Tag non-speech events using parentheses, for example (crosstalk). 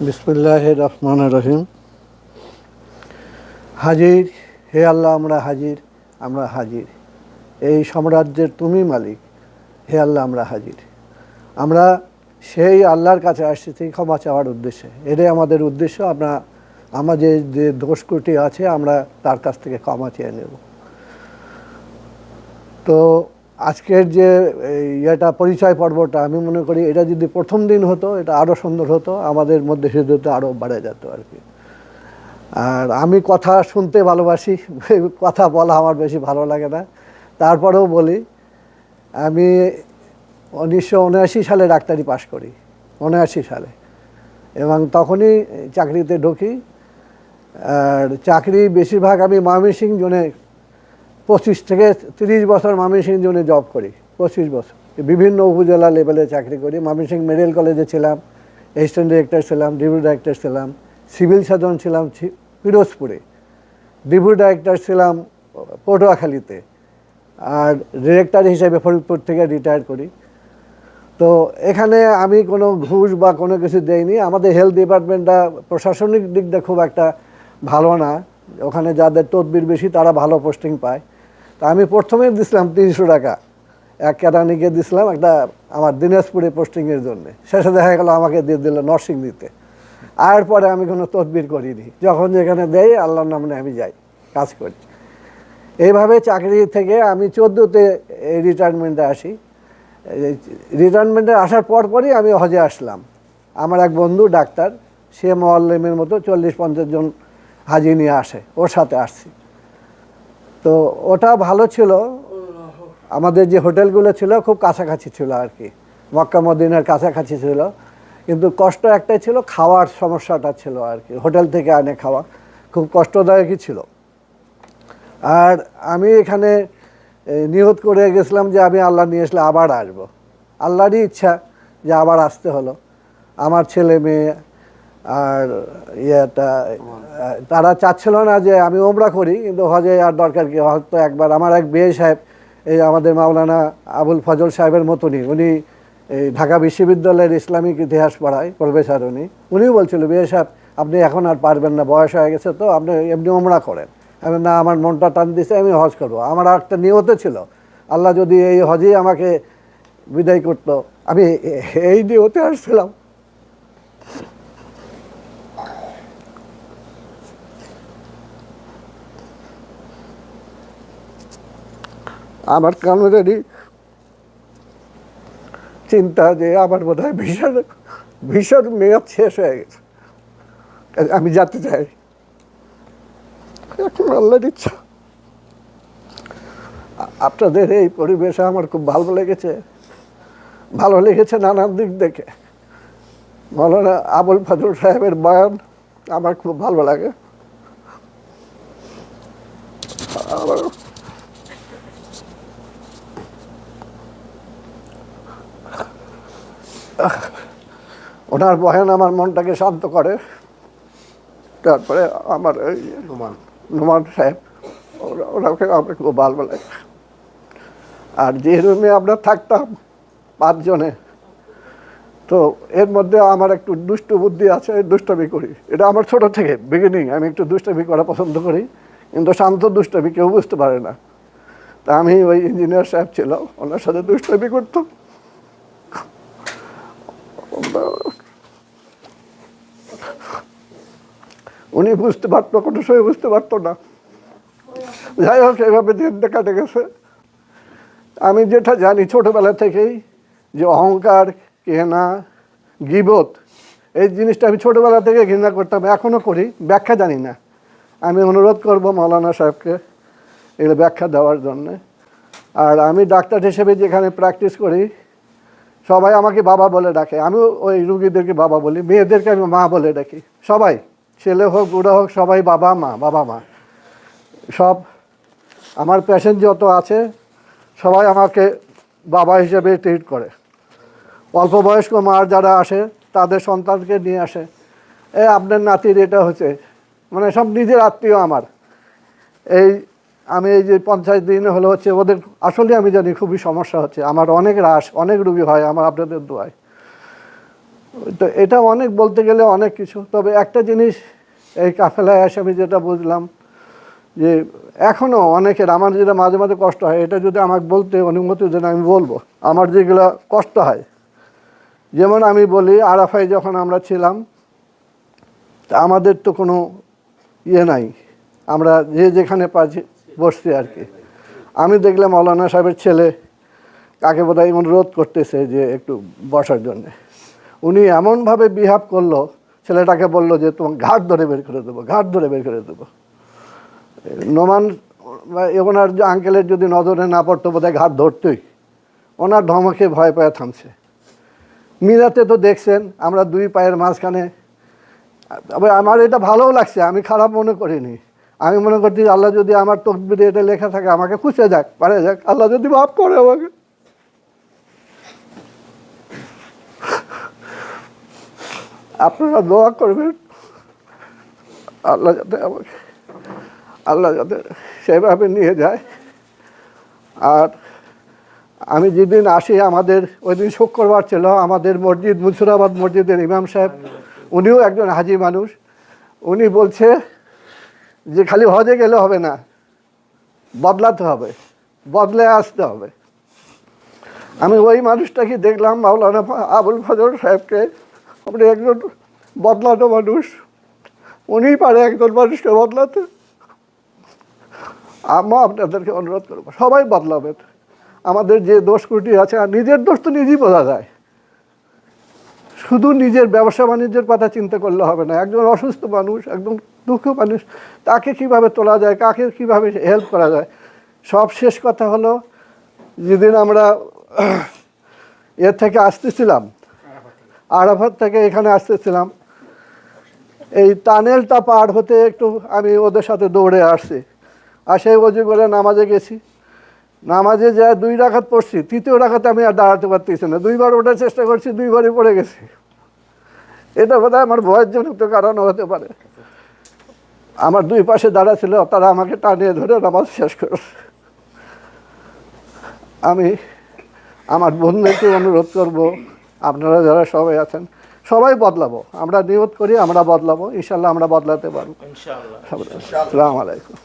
বিসমুল্লাহ রহমান রহিম। হাজির, হে আল্লাহ, আমরা হাজির আমরা হাজির। এই সাম্রাজ্যের তুমি মালিক, হে আল্লাহ, আমরা হাজির। আমরা সেই আল্লাহর কাছে আসছি, সেই ক্ষমা চাওয়ার উদ্দেশ্যে। এটাই আমাদের উদ্দেশ্য। আমরা আমাদের যে দোষ দোষকুটি আছে, আমরা তার কাছ থেকে ক্ষমা চেয়ে নেব। তো আজকের যে ইয়েটা পরিচয় পর্বটা, আমি মনে করি এটা যদি প্রথম দিন হতো, এটা আরও সুন্দর হতো, আমাদের মধ্যে হৃদয়টা আরও বেড়ে যেত আর কি। আর আমি কথা শুনতে ভালোবাসি, (laughs) কথা বলা আমার বেশি ভালো লাগে না। তারপরেও বলি, আমি উনিশশো উনআশি সালে ডাক্তারি পাশ করি, উনআশি সালে। এবং তখনই চাকরিতে ঢুকি, আর চাকরি বেশিরভাগ আমি ময়মনসিং জোনে পঁচিশ থেকে তিরিশ বছর ময়মনসিং জোনে জব করি, পঁচিশ বছর। বিভিন্ন উপজেলা লেভেলে চাকরি করি। ময়মনসিং মেডিকেল কলেজে ছিলাম অ্যাসিস্ট্যান্ট ডিরেক্টর ছিলাম ডিপুটি ডাইরেক্টর ছিলাম সিভিল সার্জন ছিলাম পিরোজপুরে। ডিপুটি ডাইরেক্টর ছিলাম পটুয়াখালীতে। আর ডিরেক্টর হিসেবে ফরিদপুর থেকে রিটায়ার করি। তো এখানে আমি কোনো ঘুষ বা কোনো কিছু দেইনি। আমাদের হেলথ ডিপার্টমেন্টটা প্রশাসনিক দিক দিয়ে খুব একটা ভালো না। ওখানে যাদের তদবির বেশি, তারা ভালো পোস্টিং পায়। তা আমি প্রথমে দিছিলাম তিনশো টাকা। এক কেরানিকে দিছিলাম একটা আমার দিনাজপুরে পোস্টিংয়ের জন্য। শেষে দেখা গেলো আমাকে দিয়ে দিল নরসিং দিতে আর পরে আমি কোনো তদবির করিনি। যখন যেখানে দেয়, আল্লাহর নামে আমি যাই, কাজ করি। এইভাবে চাকরি থেকে আমি চোদ্দোতে এই রিটায়ারমেন্টে আসি রিটায়ারমেন্টে আসার পর পরই আমি হজে আসলাম। আমার এক বন্ধু ডাক্তার, সে মোয়াল্লেমের মতো চল্লিশ পঞ্চাশ জন হাজি নিয়ে আসে। ওর সাথে আসছি। তো ওটা ভালো ছিল। আমাদের যে হোটেলগুলো ছিল খুব কাছাকাছি ছিল আর কি। মক্কা মদিনার কাছাকাছি ছিল। কিন্তু কষ্ট একটাই ছিল, খাওয়ার সমস্যাটা ছিল আর কি। হোটেল থেকে আনে খাওয়া খুব কষ্টদায়কই ছিল। আর আমি এখানে নিহত করে গেছিলাম যে আমি আল্লাহ নিয়ে আসলে আবার আসব। আল্লাহরই ইচ্ছা যে আবার আসতে হলো। আমার ছেলে মেয়ে আর ইয়েটা, তারা চাচ্ছিল না যে আমি ওমরা করি, কিন্তু হজে আর দরকার কি? হয়তো একবার আমার এক বিয়ে সাহেব, এই আমাদের মাওলানা আবুল ফজল সাহেবের মতনই, উনি এই ঢাকা বিশ্ববিদ্যালয়ের ইসলামিক ইতিহাস পড়ায়, প্রফেসর উনি। উনিও বলছিল বিয়ে সাহেব, আপনি এখন আর পারবেন না, বয়স হয়ে গেছে তো, আপনি এমনি ওমরা করেন। আমি, না, আমার মনটা টান দিছে, আমি হজ করব। আমার একটা নিয়ত ছিল, আল্লাহ যদি এই হজেই আমাকে বিদায় করতো। আমি এই নিয়তে আসছিলাম। আমার কামেরই চিন্তা যে আমার বোধ হয় ভীষণ ভীষণ মেয়াদ শেষ হয়ে গেছে। আমি যেতে চাই এখন আল্লাহর ইচ্ছা। আপনাদের এই পরিবেশে আমার খুব ভালো লেগেছে। ভালো লেগেছে নানান দিক দেখে। মৌলানা আবুল ফজল সাহেবের বয়ান আমার খুব ভালো লাগে। আবার ওনার বয়ান আমার মনটাকে শান্ত করে। তারপরে আমার এই নোমান। নোমান সাহেব ওনাকে আমার খুব ভালো লাগে। আর যে রুমে আমরা থাকতাম পাঁচজনে তো এর মধ্যে আমার একটু দুষ্ট বুদ্ধি আছে দুষ্টমি করি। এটা আমার ছোট থেকে বিগিনিং আমি একটু দুষ্টমি করা পছন্দ করি কিন্তু শান্ত দুষ্টমি কেউ বুঝতে পারে না। তা আমি ওই ইঞ্জিনিয়ার সাহেব ছিল ওনার সাথে দুষ্টমি করতাম। উনি বুঝতে পারতো, কোনো সময় বুঝতে পারতো না। যাই হোক এভাবে দিনটা কাটে গেছে আমি যেটা জানি ছোটবেলা থেকেই যে অহংকার কেনা গিবত, এই জিনিসটা আমি ছোটোবেলা থেকে ঘৃণা করতাম এখনও করি, ব্যাখ্যা জানি না। আমি অনুরোধ করব মৌলানা সাহেবকে এগুলো ব্যাখ্যা দেওয়ার জন্যে। আর আমি ডাক্তার হিসেবে যেখানে প্র্যাকটিস করি সবাই আমাকে বাবা বলে ডাকে। আমিও ওই রুগীদেরকে বাবা বলি, মেয়েদেরকে আমি মা বলে ডাকি। সবাই, ছেলে হোক, বুড়ো হোক, সবাই বাবা, মা বাবা, মা। সব, আমার পেশেন্ট যত আছে, সবাই আমাকে বাবা হিসেবে ট্রিট করে। অল্প বয়স্ক মার যারা আসে, তাদের সন্তানকে নিয়ে আসে। এ, আপনার নাতির এটা হচ্ছে মানে সব নিজের আত্মীয় আমার। এই আমি এই যে পঞ্চাশ দিন হলো হচ্ছে ওদের আসলে আমি জানি খুবই সমস্যা হচ্ছে। আমার অনেক হ্রাস অনেক রুগী হয়, আমার আপনাদের দোয়ায়। তো এটা অনেক বলতে গেলে অনেক কিছু। তবে একটা জিনিস এই কাফেলায় এসে আমি যেটা বুঝলাম যে এখনও অনেকের, আমার যেটা মাঝে মাঝে কষ্ট হয়, এটা যদি আমাকে বলতে অনুমতি দেন আমি বলব। আমার যেগুলো কষ্ট হয়, যেমন আমি বলি আরাফাই যখন আমরা ছিলাম, তা আমাদের তো কোনো ইয়ে নাই। আমরা যে যেখানে পাচ্ছি বসছি আর কি। আমি দেখলাম মৌলানা সাহেবের ছেলে কাকে বোধ হয় অনুরোধ করতেছে যে একটু বসার জন্যে। উনি এমনভাবে বিহাভ করল, ছেলেটাকে বলল যে তোমার ঘাট ধরে বের করে দেবো, ঘাট ধরে বের করে দেবো। নোমান ওনার যে আঙ্কেলের যদি নজরে না পড়তো বোধহয় ঘাট ধরতই। ওনার ধমকে ভয় পায় থামছে। মিরাতে তো দেখছেন, আমরা দুই পায়ের মাঝখানে। তবে আমার এটা ভালোও লাগছে, আমি খারাপ মনে করিনি। আমি মনে করছি আল্লাহ যদি আমার তকবিরে এটা লেখা থাকে, আমাকে খুঁজে যাক, পারে যাক, আল্লাহ যদি মাফ করে আমাকে। আপনারা দোয়া করবেন, আল্লাহ যাতে আমাকে, আল্লাহ যাতে সেভাবে নিয়ে যায়। আর আমি যেদিন আসি, আমাদের ওই দিন শুক্রবার ছিল, আমাদের মসজিদ মুন্সুরাবাদ মসজিদের ইমাম সাহেব, উনিও একজন হাজি মানুষ। উনি বলছে যে খালি হজে গেলে হবে না, বদলাতে হবে, বদলে আসতে হবে। আমি ওই মানুষটাকে দেখলাম, মাওলানা আবুল ফজল সাহেবকে। আপনি একজন বদলানো মানুষ, উনি পারে একজন মানুষকে বদলাতে। আমরা আপনাদেরকে অনুরোধ করব, সবাই বদলাবেন। আমাদের যে দোষ কুটি আছে, আর নিজের দোষ তো নিজেই বোঝা যায়। শুধু নিজের ব্যবসা বাণিজ্যের কথা চিন্তা করলে হবে না। একজন অসুস্থ মানুষ একদম দুঃখ মানুষ, তাকে কীভাবে তোলা যায়, কাকে কীভাবে হেল্প করা যায়? সব শেষ কথা হলো, যেদিন আমরা এর থেকে আসতেছিলাম, আরাফাত থেকে এখানে আসতেছিলাম, এই টানেলটা পার হতে একটু আমি ওদের সাথে দৌড়ে আসছি। আসে অজু করে নামাজে গেছি। নামাজে যা দুই রাখাত পড়ছি তৃতীয় রাখাতে আমি আর দাঁড়াতে পারতেছি না। দুইবার ওঠার চেষ্টা করছি দুইবারই পড়ে গেছি। এটা বোধ আমার ভয়ের জন্য তো কারণ হতে পারে। আমার দুই পাশে দাঁড়া ছিল তারা আমাকে টানিয়ে ধরে নামাজ শেষ করেছে আমি আমার বন্ধুদেরকে অনুরোধ করব আপনারা যারা সবাই আছেন সবাই বদলাবো। আমরা নিয়ত করি আমরা বদলাবো। ইনশাল্লাহ আমরা বদলাতে পারব। আসসালামু আলাইকুম।